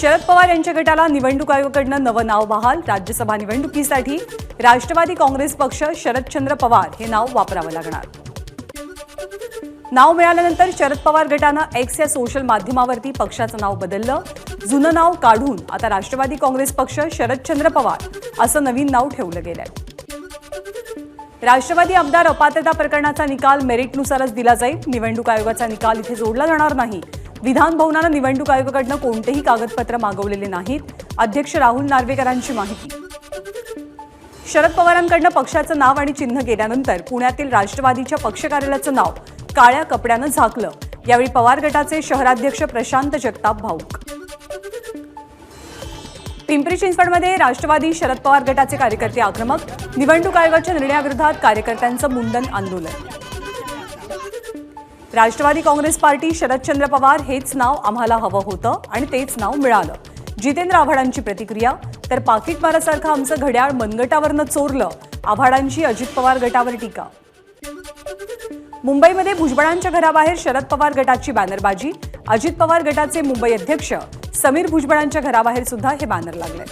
शरद पवार यांच्या गटाला निवडणूक आयोगाकडनं नवं नाव बहाल. राज्यसभा निवडणुकीसाठी राष्ट्रवादी काँग्रेस पक्ष शरदचंद्र पवार हे नाव वापरावं लागणार. नाव मिळाल्यानंतर शरद पवार गटानं एक्स या सोशल माध्यमावरती पक्षाचं नाव बदललं. जुनं नाव काढून आता राष्ट्रवादी काँग्रेस पक्ष शरदचंद्र पवार असं नवीन नाव ठेवलं गेलंय. राष्ट्रवादी आमदार अपात्रता प्रकरणाचा निकाल मेरिटनुसारच दिला जाईल. निवडणूक आयोगाचा निकाल इथे जोडला जाणार नाही. विधान भवनानं निवडणूक आयोगाकडनं कोणतेही कागदपत्र मागवलेले नाहीत. अध्यक्ष राहुल नार्वेकरांची माहिती. शरद पवारांकडनं पक्षाचं नाव आणि चिन्ह गेल्यानंतर पुण्यातील राष्ट्रवादीच्या पक्ष कार्यालयाचं नाव काळ्या कपड्यानं झाकलं. यावेळी पवार गटाचे शहराध्यक्ष प्रशांत जगताप भाऊक. पिंपरी चिंचवडमध्ये राष्ट्रवादी शरद पवार गटाचे कार्यकर्ते आक्रमक. निवडणूक आयोगाच्या निर्णयाविरोधात कार्यकर्त्यांचं मुंडन आंदोलन. राष्ट्रवादी काँग्रेस पार्टी शरदचंद्र पवार हेच नाव आम्हाला हवं होतं आणि तेच नाव मिळालं. जितेंद्र आव्हाडांची प्रतिक्रिया तर पाकिटमारासारखं आमचं घड्याळ मनगटावरनं चोरलं आव्हाडांची अजित पवार गटावर टीका. मुंबईमध्ये भुजबळांच्या घराबाहेर शरद पवार गटाची बॅनरबाजी अजित पवार गटाचे मुंबई अध्यक्ष समीर भुजबळांच्या घराबाहेर सुद्धा हे बॅनर लागले.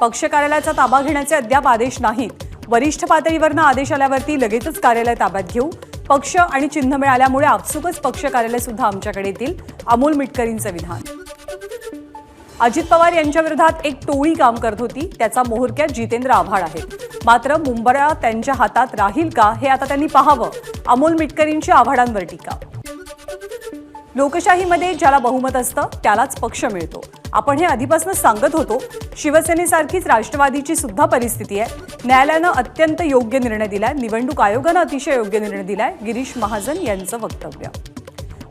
पक्ष कार्यालयाचा ताबा घेण्याचे अद्याप आदेश नाहीत. वरिष्ठ पातळीवरनं आदेश आल्यावरती लगेचच कार्यालय ताब्यात घेऊ पक्ष आणि चिन्ह मिळाल्यामुळे आपसुकच पक्ष कार्यालय सुद्धा आमच्याकडे येतील अमोल मिटकरींचं विधान. अजित पवार यांच्या विरोधात एक टोळी काम करत होती त्याचा मोहरक्यात जितेंद्र आव्हाड आहे मात्र मुंबरा त्यांच्या हातात राहील का हे आता त्यांनी पाहावं अमोल मिटकरींची आव्हाडांवर टीका. लोकशाहीमध्ये ज्याला बहुमत असतं त्यालाच पक्ष मिळतो. आपण हे आधीपासूनच सांगत होतो शिवसेनेसारखीच राष्ट्रवादीची सुद्धा परिस्थिती आहे. न्यायालयानं अत्यंत योग्य निर्णय दिलाय निवडणूक आयोगानं अतिशय योग्य निर्णय दिलाय गिरीश महाजन यांचं वक्तव्य.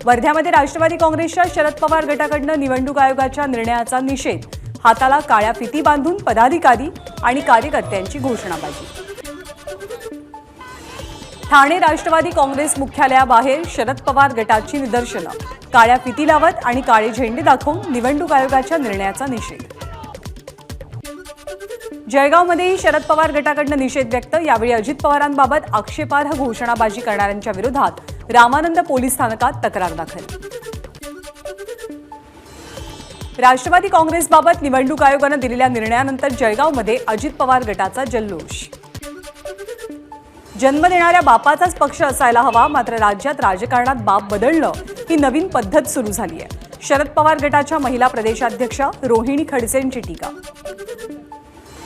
वर्ध्यामध्ये राष्ट्रवादी काँग्रेसच्या शरद पवार गटाकडनं निवडणूक आयोगाच्या निर्णयाचा निषेध. हाताला काळ्या फिती बांधून पदाधिकारी आणि कार्यकर्त्यांची घोषणाबाजी. ठाणे राष्ट्रवादी काँग्रेस मुख्यालयाबाहेर शरद पवार गटाची निदर्शनं. काळ्या फिती लावत आणि काळे झेंडे दाखवून निवडणूक आयोगाच्या निर्णयाचा निषेध. जळगावमध्येही शरद पवार गटाकडनं निषेध व्यक्त. यावेळी अजित पवारांबाबत आक्षेपार्ह घोषणाबाजी करणाऱ्यांच्या विरोधात रामानंद पोलीस स्थानकात तक्रार दाखल. राष्ट्रवादी काँग्रेसबाबत निवडणूक आयोगानं दिलेल्या निर्णयानंतर जळगावमध्ये अजित पवार गटाचा जल्लोष. जन्म देणाऱ्या बापाचाच पक्ष असायला हवा मात्र राज्यात राजकारणात बाप बदलणं ही नवीन पद्धत सुरू झाली आहे शरद पवार गटाच्या महिला प्रदेशाध्यक्षा रोहिणी खडसेंची टीका.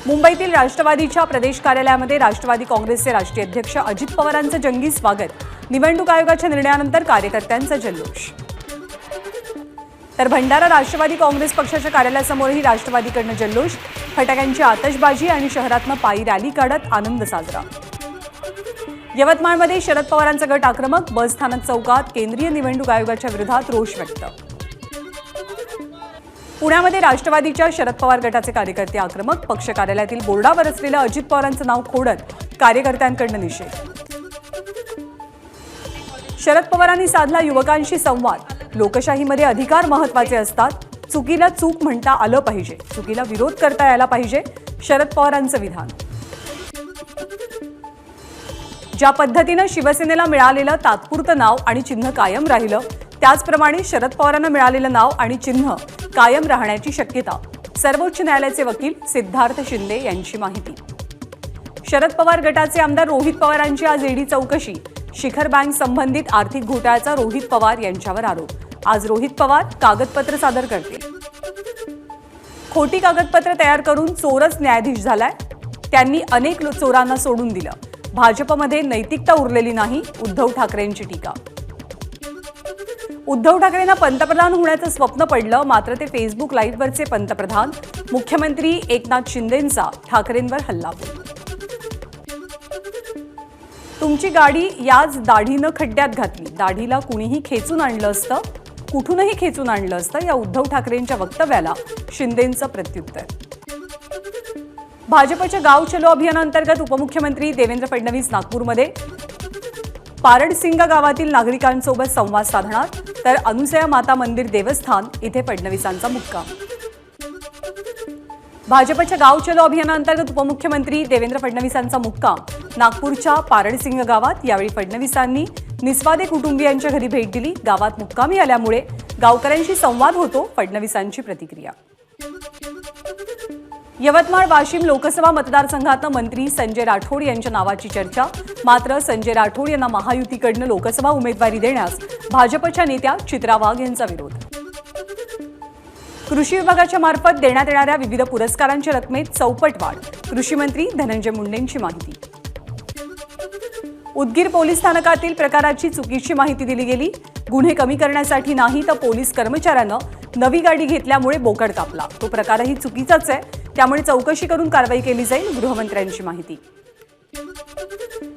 मुंबईतील राष्ट्रवादीच्या प्रदेश कार्यालयामध्ये राष्ट्रवादी काँग्रेसचे राष्ट्रीय अध्यक्ष अजित पवारांचं जंगी स्वागत निवडणूक आयोगाच्या निर्णयानंतर कार्यकर्त्यांचा जल्लोष. तर भंडारा राष्ट्रवादी काँग्रेस पक्षाच्या कार्यालयासमोरही राष्ट्रवादीकडनं जल्लोष फटाक्यांची आतषबाजी आणि शहरातनं पायी रॅली काढत आनंद साजरा. यवतमाळमध्ये शरद पवारांचा गट आक्रमक बस स्थानक चौकात केंद्रीय निवडणूक आयोगाच्या विरोधात रोष व्यक्त. पुण्यामध्ये राष्ट्रवादीच्या शरद पवार गटाचे कार्यकर्ते आक्रमक पक्ष कार्यालयातील बोर्डावर असलेलं अजित पवारांचं नाव खोडत कार्यकर्त्यांकडनं निषेध. शरद पवारांनी साधला युवकांशी संवाद. लोकशाहीमध्ये अधिकार महत्त्वाचे असतात. चुकीला चूक म्हणता आलं पाहिजे. चुकीला विरोध करता यायला पाहिजे. शरद पवारांचं विधान. ज्या पद्धतीनं शिवसेनेला मिळालेलं तात्पुरतं नाव आणि चिन्ह कायम राहिलं त्याचप्रमाणे शरद पवारांना मिळालेलं नाव आणि चिन्ह कायम राहण्याची शक्यता. सर्वोच्च न्यायालयाचे वकील सिद्धार्थ शिंदे यांची माहिती. शरद पवार गटाचे आमदार रोहित पवारांची आज ईडी चौकशी. शिखर बँक संबंधित आर्थिक घोटाळ्याचा रोहित पवार यांच्यावर आरोप. आज रोहित पवार कागदपत्र सादर करतील. खोटी कागदपत्र तयार करून चोरच न्यायाधीश झालाय. त्यांनी अनेक चोरांना सोडून दिलं. भाजपमध्ये नैतिकता उरलेली नाही उद्धव ठाकरेंची टीका. उद्धव ठाकरेंना पंतप्रधान होण्याचं स्वप्न पडलं मात्र ते फेसबुक लाईव्हवरचे पंतप्रधान मुख्यमंत्री एकनाथ शिंदेंचा ठाकरेंवर हल्ला. तुमची गाडी याच दाढीनं खड्ड्यात घातली. दाढीला कुणीही खेचून आणलं असतं? कुठूनही खेचून आणलं असतं? या उद्धव ठाकरेंच्या वक्तव्याला शिंदेंचं प्रत्युत्तर. भाजपच्या गाव चलो अभियानांतर्गत उपमुख्यमंत्री देवेंद्र फडणवीस नागपूरमध्ये. पारडसिंगा गावातील नागरिकांसोबत संवाद साधणार तर अनुसया माता मंदिर देवस्थान इथे फडणवीसांचा मुक्काम. भाजपच्या गाव चलो अभियानांतर्गत उपमुख्यमंत्री देवेंद्र फडणवीसांचा मुक्काम. नागपूरच्या पारडसिंग गावात यावेळी फडणवीसांनी निस्वादे कुटुंबियांच्या घरी भेट दिली. गावात मुक्कामी आल्यामुळे गावकऱ्यांशी संवाद होतो फडणवीसांची प्रतिक्रिया. यवतमाळ वाशिम लोकसभा मतदारसंघातनं मंत्री संजय राठोड यांच्या नावाची चर्चा. मात्र संजय राठोड यांना महायुतीकडनं लोकसभा उमेदवारी देण्यास भाजपच्या नेत्या चित्रा वाघ यांचा विरोध. कृषी विभागाच्या मार्फत देण्यात येणाऱ्या विविध पुरस्कारांच्या रकमेत चौपट वाढ कृषी मंत्री धनंजय मुंडेंची माहिती. उदगीर पोलीस स्थानकातील प्रकाराची चुकीची माहिती दिली गेली. गुन्हे कमी करण्यासाठी नाही तर पोलीस कर्मचाऱ्यानं नवी गाडी घेतल्यामुळे बोकड कापला. तो प्रकारही चुकीचाच आहे. त्यामुळे चौकशी करून कारवाई केली जाईल गृहमंत्र्यांची माहिती.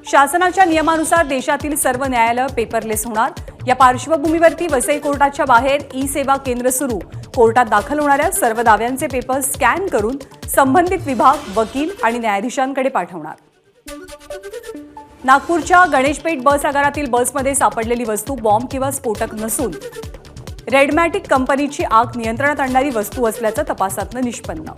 शासनाच्या नियमानुसार देशातील सर्व न्यायालय पेपरलेस होणार. या पार्श्वभूमीवरती वसई कोर्टाच्या बाहेर ई सेवा केंद्र सुरू. कोर्टात दाखल होणाऱ्या सर्व दाव्यांचे पेपर स्कॅन करून संबंधित विभाग वकील आणि न्यायाधीशांकडे पाठवणार. नागपूरच्या गणेशपेठ बस आगारातील बसमध्ये सापडलेली वस्तू बॉम्ब किंवा स्फोटक नसून रेडमॅटिक कंपनीची आग नियंत्रणात आणणारी वस्तू असल्याचं तपासातनं निष्पन्न.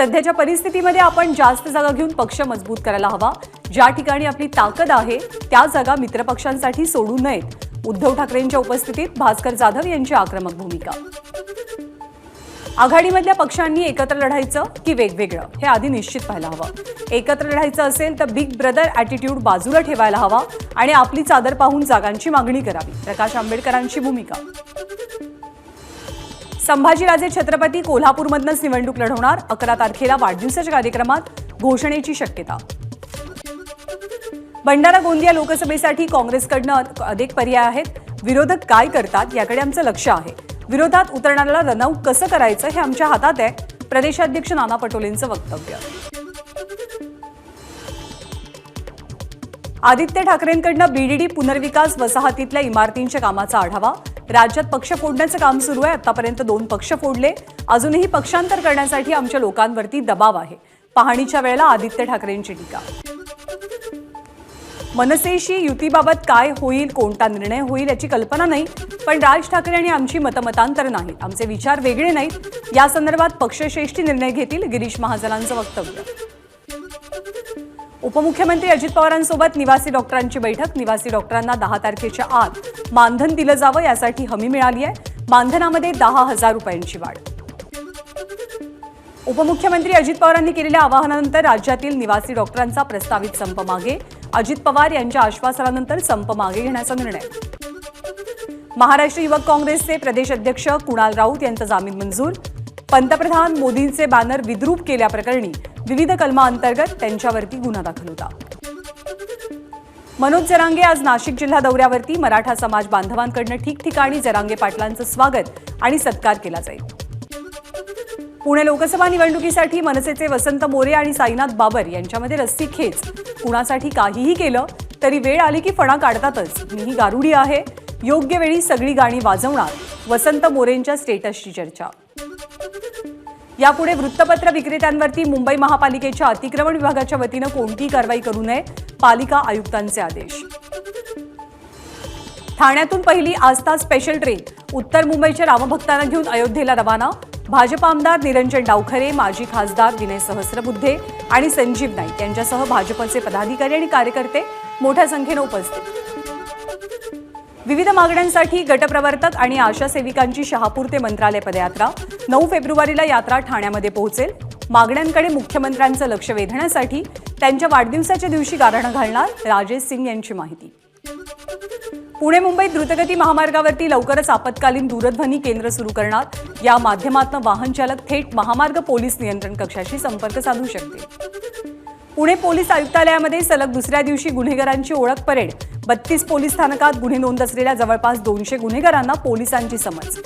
सध्याच्या परिस्थितीमध्ये आपण जास्त जागा घेऊन पक्ष मजबूत करायला हवा. ज्या ठिकाणी आपली ताकद आहे त्या जागा मित्रपक्षांसाठी सोडू नयेत. उद्धव ठाकरेंच्या उपस्थितीत भास्कर जाधव यांची आक्रमक भूमिका. आघाडीमधल्या पक्षांनी एकत्र लढायचं की वेगवेगळं हे आधी निश्चित व्हायला हवं. एकत्र लढायचं असेल तर बिग ब्रदर ॲटिट्यूड बाजूला ठेवायला हवा आणि आपली चादर पाहून जागांची मागणी करावी. प्रकाश आंबेडकरांची भूमिका. संभाजीराजे छत्रपती कोल्हापूरमधनंच निवडणूक लढवणार. अकरा तारखेला वाढदिवसाच्या कार्यक्रमात घोषणेची शक्यता. भंडारा गोंदिया लोकसभेसाठी काँग्रेसकडनं अनेक पर्याय आहेत. विरोधक काय करतात याकडे आमचं लक्ष आहे. विरोधात उतरणाऱ्याला रनआउट कसं करायचं हे आमच्या हातात आहे. प्रदेशाध्यक्ष नाना पटोलेंचं वक्तव्य. आदित्य ठाकरेंकडनं बीडीडी पुनर्विकास वसाहतीतल्या इमारतींच्या कामाचा आढावा. राज्यात पक्ष फोडण्याचं काम सुरू आहे. आतापर्यंत दोन पक्ष फोडले. अजूनही पक्षांतर करण्यासाठी आमच्या लोकांवरती दबाव आहे. पाहणीच्या वेळेला आदित्य ठाकरेंची टीका. मनसेशी युतीबाबत काय होईल कोणता निर्णय होईल याची कल्पना नाही पण राज ठाकरे आणि आमची मतमतांतर नाहीत आमचे विचार वेगळे नाहीत. या संदर्भात पक्षश्रेष्ठी निर्णय घेतील गिरीश महाजनांचं वक्तव्य. उपमुख्यमंत्री अजित पवारांसोबत निवासी डॉक्टरांची बैठक. निवासी डॉक्टरांना दहा तारखेच्या आत मानधन दिलं जावं यासाठी हमी मिळाली आहे. मानधनामध्ये दहा हजार रुपयांची वाढ. उपमुख्यमंत्री अजित पवारांनी केलेल्या आवाहनानंतर राज्यातील निवासी डॉक्टरांचा प्रस्तावित संप मागे. अजित पवार यांच्या आश्वासनानंतर संप मागे घेण्याचा निर्णय. महाराष्ट्र युवक काँग्रेसचे प्रदेश अध्यक्ष कुणाल राऊत यांचा जामीन मंजूर. पंतप्रधान मोदींचे बॅनर विद्रूप केल्याप्रकरणी विविध कलमांतर्गत त्यांच्यावरती गुन्हा दाखल होता. मनोज जरांगे आज नाशिक जिल्हा दौऱ्यावरती. मराठा समाज बांधवांकडनं ठिकठिकाणी जरांगे पाटलांचं स्वागत आणि सत्कार केला जाईल. पुणे लोकसभा निवडणुकीसाठी मनसेचे वसंत मोरे आणि साईनाथ बाबर यांच्यामध्ये रस्सी खेच. कुणासाठी काहीही केलं तरी वेळ आली की फणा काढतातच. मी ही गारुडी आहे. योग्य वेळी सगळी गाणी वाजवणार. वसंत मोरेंच्या स्टेटसची चर्चा. यापुढे वृत्तपत्र विक्रेत्यांवरती मुंबई महापालिकेच्या अतिक्रमण विभागाच्या वतीनं कोणतीही कारवाई करू नये? पालिका आयुक्तांचे आदेश. ठाण्यातून पहिली आस्था स्पेशल ट्रेन उत्तर मुंबईच्या रामभक्तांना घेऊन अयोध्येला रवाना. भाजप आमदार निरंजन डावखरे माजी खासदार विनय सहस्रबुद्धे आणि संजीव नाईक यांच्यासह भाजपचे पदाधिकारी आणि कार्यकर्ते मोठ्या संख्येनं उपस्थित. विविध मागण्यांसाठी गटप्रवर्तक आणि आशा सेविकांची शहापूर ते मंत्रालय पदयात्रा नऊ फेब्रुवारीला यात्रा ठाण्यामध्ये पोहोचेल. मागण्यांकडे मुख्यमंत्र्यांचं लक्ष वेधण्यासाठी त्यांच्या वाढदिवसाच्या दिवशी गारणं घालणार राजेश सिंग यांची माहिती. पुणे मुंबई द्रुतगती महामार्गावरती लवकरच आपत्कालीन दूरध्वनी केंद्र सुरू करणार. या माध्यमातून वाहन चालक थेट महामार्ग पोलीस नियंत्रण कक्षाशी संपर्क साधू शकते पुणे पोलीस आयुक्तालयामध्ये सलग दुसऱ्या दिवशी गुन्हेगारांची ओळख परेड. बत्तीस पोलीस स्थानकात गुन्हे नोंद असलेल्या जवळपास दोनशे गुन्हेगारांना पोलिसांची समज.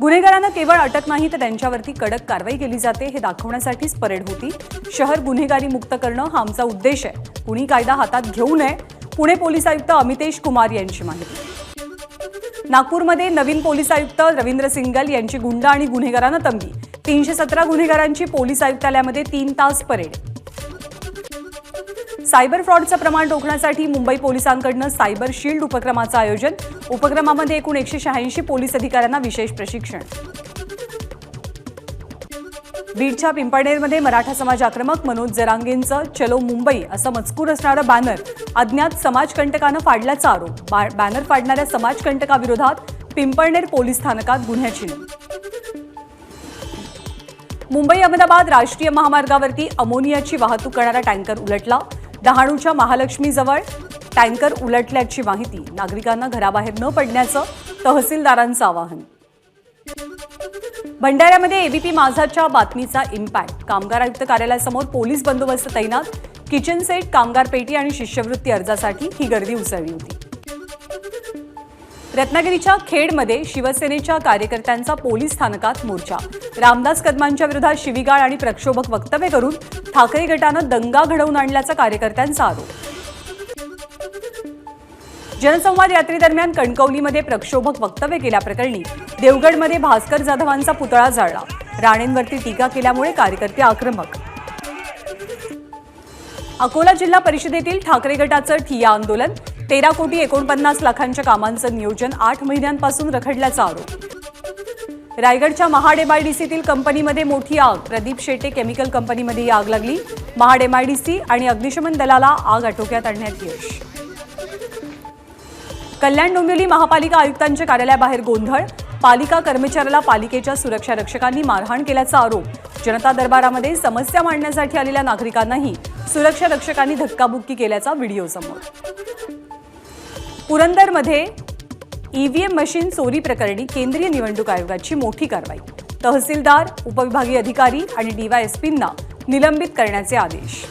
गुन्हेगारांना केवळ अटक नाही तर त्यांच्यावरती कडक कारवाई केली जाते हे दाखवण्यासाठीच परेड होती. शहर गुन्हेगारी मुक्त करणं हा आमचा उद्देश आहे. कुणी कायदा हातात घेऊ नये पुणे पोलीस आयुक्त अमितेश कुमार यांची माहिती. नागपूरमध्ये नवीन पोलीस आयुक्त रवींद्र सिंगल यांची गुंड आणि गुन्हेगारांना तंबी तीनशे सतरा गुन्हेगारांची पोलीस आयुक्तालयामध्ये तीन तास परेड. सायबर फ्रॉडचं प्रमाण रोखण्यासाठी मुंबई पोलिसांकडनं सायबर शील्ड उपक्रमाचं आयोजन. उपक्रमामध्ये एकूण एकशे शहाऐंशी पोलीस अधिकाऱ्यांना विशेष प्रशिक्षण. बीडच्या पिंपळनेरमध्ये मराठा समाज आक्रमक मनोज जरांगेंचं चलो मुंबई असं मजकूर असणारं बॅनर अज्ञात समाजकंटकानं फाडल्याचा आरोप. बॅनर फाडणाऱ्या समाजकंटकाविरोधात पिंपळनेर पोलीस स्थानकात गुन्ह्याची नोंद मुंबई अहमदाबाद राष्ट्रीय महामार्गावरती अमोनियाची वाहतूक करणारा टँकर उलटला. डहाणूच्या महालक्ष्मीजवळ टँकर उलटल्याची माहिती नागरिकांना घराबाहेर न पडण्याचं तहसीलदारांचं आवाहन. भंडाऱ्यामध्ये एबीपी माझाच्या बातमीचा इम्पॅक्ट कामगार आयुक्त कार्यालयासमोर पोलीस बंदोबस्त तैनात. किचन सेट कामगार पेटी आणि शिष्यवृत्ती अर्जासाठी ही गर्दी उसळली होती. रत्नागिरीच्या खेडमध्ये शिवसेनेच्या कार्यकर्त्यांचा पोलीस स्थानकात मोर्चा. रामदास कदमांच्या विरोधात शिवीगाळ आणि प्रक्षोभक वक्तव्य करून ठाकरे गटानं दंगा घडवून आणल्याचा कार्यकर्त्यांचा आरोप. जनसंवाद यात्रेदरम्यान कणकवलीमध्ये प्रक्षोभक वक्तव्य केल्याप्रकरणी देवगडमध्ये भास्कर जाधवांचा पुतळा जाळला. राणेंवरती टीका केल्यामुळे कार्यकर्ते आक्रमक. अकोला जिल्हा परिषदेतील ठाकरे गटाचं ठिया आंदोलन तेरा कोटी एकोणपन्नास लाखांच्या कामांचं नियोजन आठ महिन्यांपासून रखडल्याचा आरोप. रायगडच्या महाड एमआयडीसीतील कंपनीमध्ये मोठी आग. प्रदीप शेटे केमिकल कंपनीमध्ये ही आग लागली. महाड एमआयडीसी आणि अग्निशमन दलाला आग आटोक्यात आणण्यात यश. कल्याण डोंबिवली महापालिका आयुक्तांच्या कार्यालयाबाहेर गोंधळ. पालिका कर्मचाऱ्याला पालिकेच्या सुरक्षा रक्षकांनी मारहाण केल्याचा आरोप. जनता दरबारामध्ये समस्या मांडण्यासाठी आलेल्या नागरिकांनाही सुरक्षा रक्षकांनी धक्काबुक्की केल्याचा व्हिडिओ समोर. पुरंदरमध्ये ईव्हीएम मशीन चोरी प्रकरणी केंद्रीय निवडणूक आयोगाची मोठी कारवाई. तहसीलदार उपविभागीय अधिकारी आणि डीवायएसपींना निलंबित करण्याचे आदेश.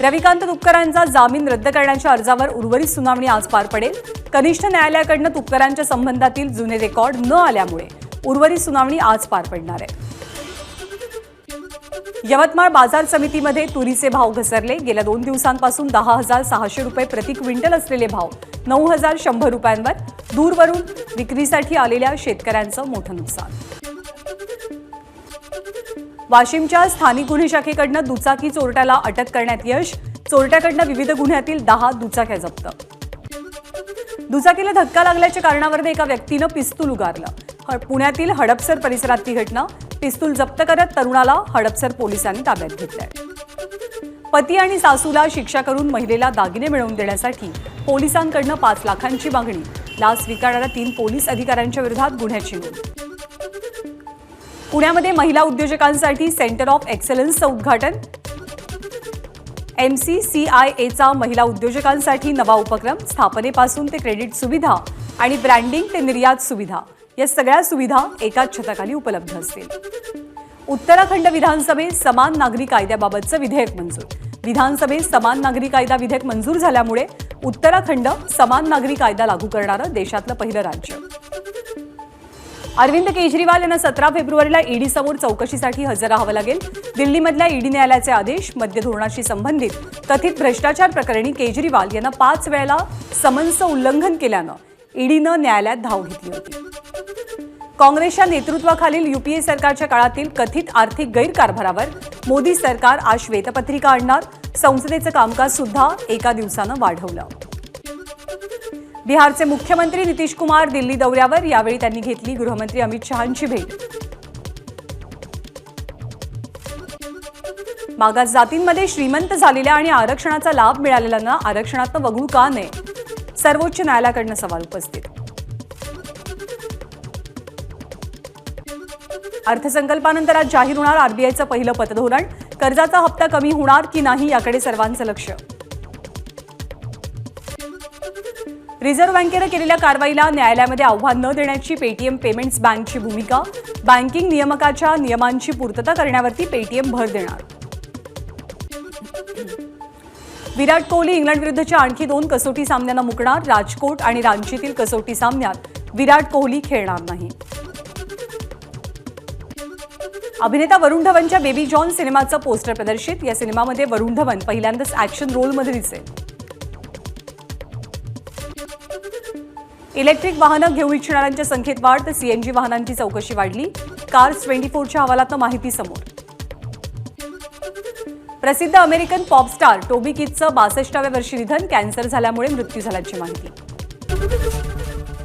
रविकांत तुपकरांचा जामीन रद्द करण्याच्या अर्जावर उर्वरित सुनावणी आज पार पडेल. कनिष्ठ न्यायालयाकडनं तुपकरांच्या संबंधातील जुने रेकॉर्ड न आल्यामुळे उर्वरित सुनावणी आज पार पडणार आहे. यवतमाळ बाजार समितीमध्ये तुरीचे भाव घसरले. गेल्या दोन दिवसांपासून दहा हजार सहाशे रुपये प्रति क्विंटल असलेले भाव नऊ हजार शंभर रुपयांवर. दूरवरून विक्रीसाठी आलेल्या शेतकऱ्यांचं मोठं नुकसान. वाशिमच्या स्थानिक गुन्हे शाखेकडनं दुचाकी चोरट्याला अटक करण्यात यश. चोरट्याकडनं विविध गुन्ह्यातील दहा दुचाक्या जप्त. दुचाकीला धक्का लागल्याच्या कारणावरून एका व्यक्तीनं पिस्तूल उगारलं. पुण्यातील हडपसर परिसरात ती घटना. पिस्तूल जप्त करत तरुणाला हडपसर पोलिसांनी ताब्यात घेतलंय. पती आणि सासूला शिक्षा करून महिलेला दागिने मिळवून देण्यासाठी पोलिसांकडनं पाच लाखांची मागणी. लाच स्वीकारणाऱ्या तीन पोलीस अधिकाऱ्यांच्या विरोधात गुन्ह्याची नोंद. पुण्यामध्ये महिला उद्योजकांसाठी सेंटर ऑफ एक्सलन्सचं उद्घाटन. एम सी सी आय एचा महिला उद्योजकांसाठी नवा उपक्रम. स्थापनेपासून ते क्रेडिट सुविधा आणि ब्रँडिंग ते निर्यात सुविधा. या सगळ्या सुविधा एकाच छताखाली उपलब्ध असतील. उत्तराखंड विधानसभेत समान नागरी कायद्याबाबतचं विधेयक मंजूर. विधानसभेत समान नागरी कायदा विधेयक मंजूर झाल्यामुळे उत्तराखंड समान नागरी कायदा लागू करणारं देशातलं पहिलं राज्य. अरविंद केजरीवाल यांना सतरा फेब्रुवारीला ईडी समोर चौकशीसाठी हजर राहावं लागेल. दिल्लीमधल्या ईडी न्यायालयाचे आदेश मद्य धोरणाशी संबंधित. कथित भ्रष्टाचार प्रकरणी केजरीवाल यांना पाच वेळेला समन्सचं उल्लंघन केल्यानं ईडीनं न्यायालयात धाव घेतली होती. काँग्रेसच्या नेतृत्वाखालील युपीए सरकारच्या काळातील कथित आर्थिक गैरकारभारावर मोदी सरकार आज श्वेतपत्रिका आणणार. संसदेचं कामकाज सुद्धा एका दिवसानं वाढवलं. बिहारचे मुख्यमंत्री नितीश कुमार दिल्ली दौऱ्यावर यावेळी त्यांनी घेतली गृहमंत्री अमित शहांची भेट. मागास जातींमध्ये श्रीमंत झालेल्या आणि आरक्षणाचा लाभ मिळालेल्यांना आरक्षणातनं वगळू का नये? सर्वोच्च न्यायालयाकडनं सवाल उपस्थित. अर्थसंकल्पानंतर आज जाहीर होणार आरबीआयचं पहिलं पतधोरण. कर्जाचा हप्ता कमी होणार की नाही याकडे सर्वांचं लक्ष. रिझर्व्ह बँकेनं केलेल्या कारवाईला न्यायालयामध्ये आव्हान न देण्याची पेटीएम पेमेंट्स बँकची भूमिका बँकिंग नियमकाच्या नियमांची पूर्तता करण्यावरती पेटीएम भर देणार. विराट कोहली इंग्लंड विरुद्धच्या आणखी दोन कसोटी सामन्यांना मुकणार राजकोट आणि रांचीतील कसोटी सामन्यात विराट कोहली खेळणार नाही. अभिनेता वरुण धवनच्या बेबी जॉन सिनेमाचं पोस्टर प्रदर्शित. या सिनेमामध्ये वरुण धवन पहिल्यांदाच ऍक्शन रोलमध्ये दिसेल. इलेक्ट्रिक वाहनं घेऊ इच्छिणाऱ्यांच्या संख्येत वाढ तर सीएनजी वाहनांची चौकशी वाढली. कार्स ट्वेंटी फोरच्या अहवालात माहिती समोर. प्रसिद्ध अमेरिकन पॉपस्टार टोबी किटचं बासष्टाव्या वर्षी निधन. कॅन्सर झाल्यामुळे मृत्यू झाल्याची माहिती.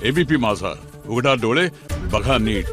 एबीपी माझा. उघडा डोळे बघा नीट.